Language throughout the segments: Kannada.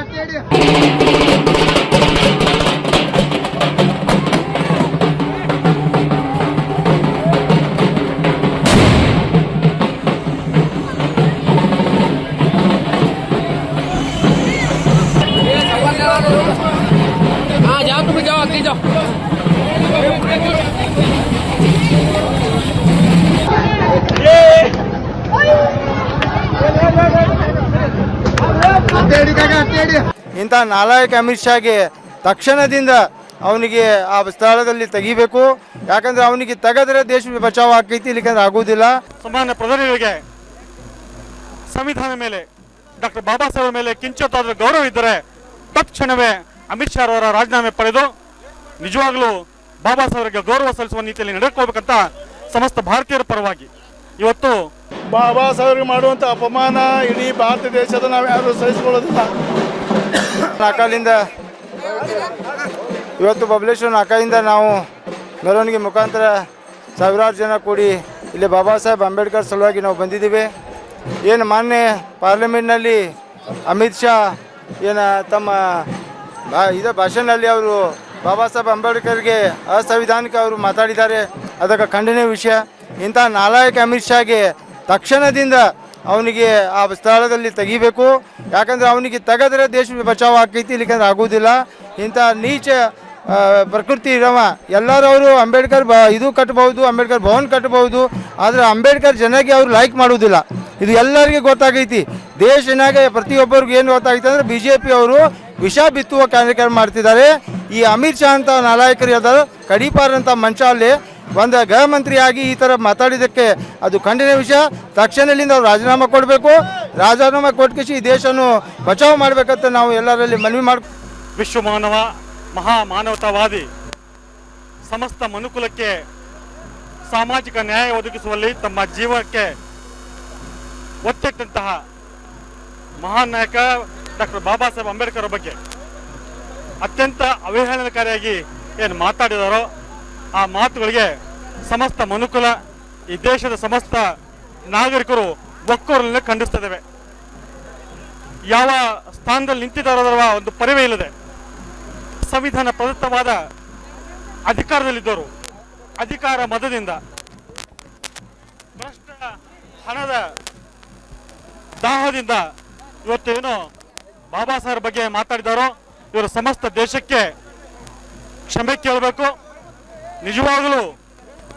ಮಾತಾಡಿ ಇಂಥ ನಾಲಾಯಕ ಅಮಿತ್ ಶಾಗೆ ತಕ್ಷಣದಿಂದ ಅವನಿಗೆ ಆ ಸ್ಥಳದಲ್ಲಿ ತೆಗಿಬೇಕು. ಯಾಕಂದ್ರೆ ಅವನಿಗೆ ತೆಗೆದ್ರೆ ದೇಶ ಬಚಾವ್ ಆಕೈತಿ ಇಲ್ಲಿಕಂದ್ರೆ ಆಗುವುದಿಲ್ಲ. ಸಮಾನ ಪ್ರಧಾನಿಗಳಿಗೆ ಸಂವಿಧಾನ ಮೇಲೆ ಡಾಕ್ಟರ್ ಬಾಬಾ ಸಾಹೇಬ್ ಮೇಲೆ ಕಿಂಚಿತ್ತಾದ್ರೂ ಗೌರವ ಇದ್ದರೆ ತಕ್ಷಣವೇ ಅಮಿತ್ ಶಾ ಅವರ ರಾಜೀನಾಮೆ ಪಡೆದು ನಿಜವಾಗ್ಲೂ ಬಾಬಾ ಸಾಹೇಬರಿಗೆ ಗೌರವ ಸಲ್ಲಿಸುವ ನೀತಿಯಲ್ಲಿ ನಡೆದುಕೋಬೇಕಂತ ಸಮಸ್ತ ಭಾರತೀಯರ ಪರವಾಗಿ ಇವತ್ತು ಬಾಬಾ ಸಾಹೇಬ್ರಿಗೆ ಮಾಡುವಂಥ ಅಪಮಾನ ಇಡೀ ಭಾರತ ದೇಶದ ನಾವು ಯಾರು ಸಹಿಸ್ಕೊಳ್ಳೋದಿಲ್ಲ. ನಾಕಾಲಿಂದ ಇವತ್ತು ಬಬಲೇಶ್ವರ ನಾಕಾಯಿಂದ ನಾವು ಮೆರವಣಿಗೆ ಮುಖಾಂತರ ಸಾವಿರಾರು ಜನ ಕೂಡಿ ಇಲ್ಲಿ ಬಾಬಾ ಸಾಹೇಬ್ ಅಂಬೇಡ್ಕರ್ ಸಲುವಾಗಿ ನಾವು ಬಂದಿದ್ದೀವಿ. ಏನು ಮಾನ್ಯ ಪಾರ್ಲಿಮೆಂಟ್ನಲ್ಲಿ ಅಮಿತ್ ಶಾ ಏನು ತಮ್ಮ ಇದೇ ಭಾಷಣದಲ್ಲಿ ಅವರು ಬಾಬಾ ಸಾಹೇಬ್ ಅಂಬೇಡ್ಕರ್ಗೆ ಅಸಂವಿಧಾನಿಕ ಅವರು ಮಾತಾಡಿದ್ದಾರೆ. ಅದಕ್ಕೆ ಖಂಡನೀಯ ವಿಷಯ. ಇಂಥ ನಾಲಾಯಕ ಅಮಿತ್ ಶಾಗೆ ತಕ್ಷಣದಿಂದ ಅವನಿಗೆ ಆ ಸ್ಥಳದಲ್ಲಿ ತೆಗಿಬೇಕು. ಯಾಕಂದ್ರೆ ಅವನಿಗೆ ತೆಗೆದ್ರೆ ದೇಶ ಬಚಾವ್ ಆಕೈತಿ ಇಲ್ಲಿಕಂದ್ರೆ ಆಗುವುದಿಲ್ಲ ಇಂಥ ನೀಚ ಪ್ರಕೃತಿ ಇರವ ಎಲ್ಲರೂ ಅವರು ಅಂಬೇಡ್ಕರ್ ಬ, ಇದು ಕಟ್ಟಬಹುದು ಅಂಬೇಡ್ಕರ್ ಭವನ್ ಕಟ್ಟಬಹುದು ಆದರೆ ಅಂಬೇಡ್ಕರ್ ಜನಗೆ ಅವರು ಲೈಕ್ ಮಾಡುವುದಿಲ್ಲ ಇದು ಎಲ್ಲರಿಗೂ ಗೊತ್ತಾಗೈತಿ. ದೇಶನಾಗ ಪ್ರತಿಯೊಬ್ಬರಿಗೂ ಏನು ಗೊತ್ತಾಗೈತೆ ಅಂದರೆ ಬಿ ಜೆ ಪಿ ಅವರು ವಿಷ ಬಿತ್ತುವ ಕಾರ್ಯಕ್ರಮ ಮಾಡ್ತಿದ್ದಾರೆ. ಈ ಅಮಿತ್ ಶಾ ಅಂತ ನಾಲಾಯಕರು ಯಾವ್ದಾರು ಕಡಿಪಾರಂಥ ಮಂಚ ಅಲ್ಲಿ ಒಂದು ಗೃಹ ಮಂತ್ರಿಯಾಗಿ ಈ ಥರ ಮಾತಾಡಿದ್ದಕ್ಕೆ ಅದು ಖಂಡನೀಯ ವಿಷಯ. ತಕ್ಷಣದಿಂದ ಅವ್ರು ರಾಜೀನಾಮೆ ಕೊಡಬೇಕು. ರಾಜೀನಾಮೆ ಕೊಟ್ಕಿಸಿ ಈ ದೇಶವನ್ನು ಬಚಾವ್ ಮಾಡಬೇಕಂತ ನಾವು ಎಲ್ಲರಲ್ಲಿ ಮನವಿ ಮಾಡಿ ವಿಶ್ವ ಮಾನವ ಮಹಾ ಮಾನವತಾವಾದಿ ಸಮಸ್ತ ಮನುಕುಲಕ್ಕೆ ಸಾಮಾಜಿಕ ನ್ಯಾಯ ಒದಗಿಸುವಲ್ಲಿ ತಮ್ಮ ಜೀವಕ್ಕೆ ಒತ್ತಿಟ್ಟಂತಹ ಮಹಾನ್ ನಾಯಕ ಡಾಕ್ಟರ್ ಬಾಬಾ ಸಾಹೇಬ್ ಅಂಬೇಡ್ಕರ್ ಬಗ್ಗೆ ಅತ್ಯಂತ ಅವಹೇಳನಕಾರಿಯಾಗಿ ಏನು ಮಾತಾಡಿದಾರೋ ಆ ಮಾತುಗಳಿಗೆ ಸಮಸ್ತ ಮನುಕುಲ, ಈ ದೇಶದ ಸಮಸ್ತ ನಾಗರಿಕರು ಒಕ್ಕೋರನ್ನ ಖಂಡಿಸ್ತಿದ್ದೇವೆ. ಯಾವ ಸ್ಥಾನದಲ್ಲಿ ನಿಂತಿದ್ದಾರೋ ಒಂದು ಪರಿವೇ ಇಲ್ಲದೆ ಸಂವಿಧಾನ ಪ್ರದತ್ತವಾದ ಅಧಿಕಾರದಲ್ಲಿದ್ದವರು ಅಧಿಕಾರ ಮದದಿಂದ ಭ್ರಷ್ಟ ಹಣದ ದಾಹದಿಂದ ಇವತ್ತೇನು ಬಾಬಾ ಸಾಹೇಬ್ ಬಗ್ಗೆ ಮಾತಾಡಿದಾರೋ, ಇವರು ಸಮಸ್ತ ದೇಶಕ್ಕೆ ಕ್ಷಮೆ ಕೇಳಬೇಕು. ನಿಜವಾಗಲೂ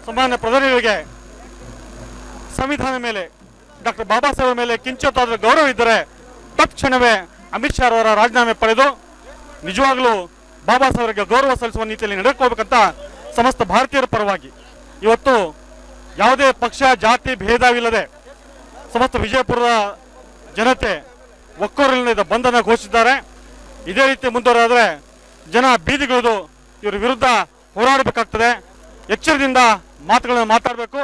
ಸಾಮಾನ್ಯ ಪ್ರಧಾನಿಗಳಿಗೆ ಸಂವಿಧಾನ ಮೇಲೆ, ಡಾಕ್ಟರ್ ಬಾಬಾ ಮೇಲೆ ಕಿಂಚಿತ್ತಾದರೂ ಗೌರವ ಇದ್ದರೆ ತಕ್ಷಣವೇ ಅಮಿತ್ ಶಾ ಅವರ ರಾಜೀನಾಮೆ ಪಡೆದು ನಿಜವಾಗಲೂ ಬಾಬಾ ಸಾಹೇಬರಿಗೆ ಗೌರವ ಸಲ್ಲಿಸುವ ನೀತಿಯಲ್ಲಿ ನಡೆದುಕೋಬೇಕಂತ ಸಮಸ್ತ ಭಾರತೀಯರ ಪರವಾಗಿ ಇವತ್ತು ಯಾವುದೇ ಪಕ್ಷ, ಜಾತಿ ಭೇದವಿಲ್ಲದೆ ಸಮಸ್ತ ವಿಜಯಪುರದ ಜನತೆ ಒಕ್ಕೊರಲಿನಿಂದ ಬಂಧನ ಘೋಷಿಸಿದ್ದಾರೆ. ಇದೇ ರೀತಿ ಮುಂದುವರೆದ್ರೆ ಜನ ಬೀದಿಗಿಳಿದು ಇವರ ವಿರುದ್ಧ ಹೋರಾಡಬೇಕಾಗ್ತದೆ. ಎಚ್ಚರದಿಂದ ಮಾತುಗಳನ್ನು ಮಾತಾಡಬೇಕು.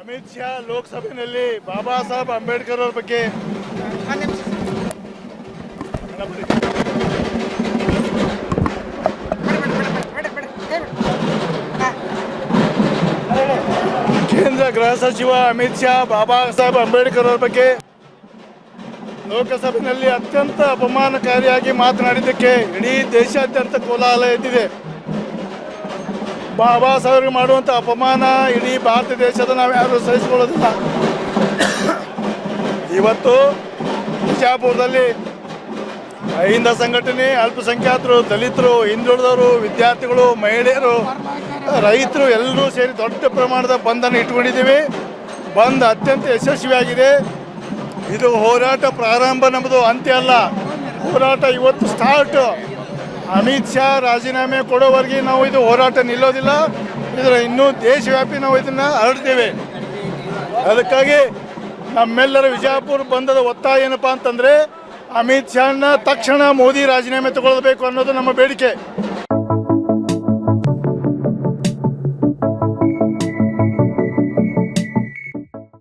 ಅಮಿತ್ ಶಾ ಲೋಕಸಭೆಯಲ್ಲಿ ಬಾಬಾ ಸಾಹೇಬ್ ಅಂಬೇಡ್ಕರ್ ಅವರ ಬಗ್ಗೆ ಕೇಂದ್ರ ಗೃಹ ಸಚಿವ ಅಮಿತ್ ಶಾ, ಬಾಬಾ ಸಾಹೇಬ್ ಅಂಬೇಡ್ಕರ್ ಅವರ ಬಗ್ಗೆ ಲೋಕಸಭೆಯಲ್ಲಿ ಅತ್ಯಂತ ಅಪಮಾನಕಾರಿಯಾಗಿ ಮಾತನಾಡಿದ್ದಕ್ಕೆ ಇಡೀ ದೇಶಾದ್ಯಂತ ಕೋಲಾಹಲ ಎದ್ದಿದೆ. ಬಾಬಾ ಸಾಹೇಬ್ರಿಗೆ ಮಾಡುವಂಥ ಅಪಮಾನ ಇಡೀ ಭಾರತ ದೇಶದ ನಾವು ಯಾರು ಸಹಿಸಿಕೊಳ್ಳೋದಿಲ್ಲ. ಇವತ್ತು ಬಿಜಾಪುರದಲ್ಲಿ ಅಹಿಂದ ಸಂಘಟನೆ, ಅಲ್ಪಸಂಖ್ಯಾತರು, ದಲಿತರು, ಹಿಂದುಳಿದವರು, ವಿದ್ಯಾರ್ಥಿಗಳು, ಮಹಿಳೆಯರು, ರೈತರು ಎಲ್ಲರೂ ಸೇರಿ ದೊಡ್ಡ ಪ್ರಮಾಣದ ಬಂದನ್ನು ಇಟ್ಕೊಂಡಿದ್ದೀವಿ. ಬಂದ್ ಅತ್ಯಂತ ಯಶಸ್ವಿಯಾಗಿದೆ. ಇದು ಹೋರಾಟ ಪ್ರಾರಂಭ ನಮ್ಮದು ಅಂತ್ಯ ಅಲ್ಲ. ಹೋರಾಟ ಇವತ್ತು ಸ್ಟಾರ್ಟ್ ಅಮಿತ್ ಶಾ ರಾಜೀನಾಮೆ ಕೊಡೋವರೆಗೆ ನಾವು ಇದು ಹೋರಾಟ ನಿಲ್ಲೋದಿಲ್ಲ. ಇದರ ಇನ್ನೂ ದೇಶವ್ಯಾಪಿ ನಾವು ಇದನ್ನು ಹರಡ್ತೇವೆ. ಅದಕ್ಕಾಗಿ ನಮ್ಮೆಲ್ಲರ ವಿಜಯಪುರ ಬಂದದ ಒತ್ತಾಯ ಏನಪ್ಪ ಅಂತಂದರೆ, ಅಮಿತ್ ಶಾನ ತಕ್ಷಣ ಮೋದಿ ರಾಜೀನಾಮೆ ತಗೊಳ್ಬೇಕು ಅನ್ನೋದು ನಮ್ಮ ಬೇಡಿಕೆ.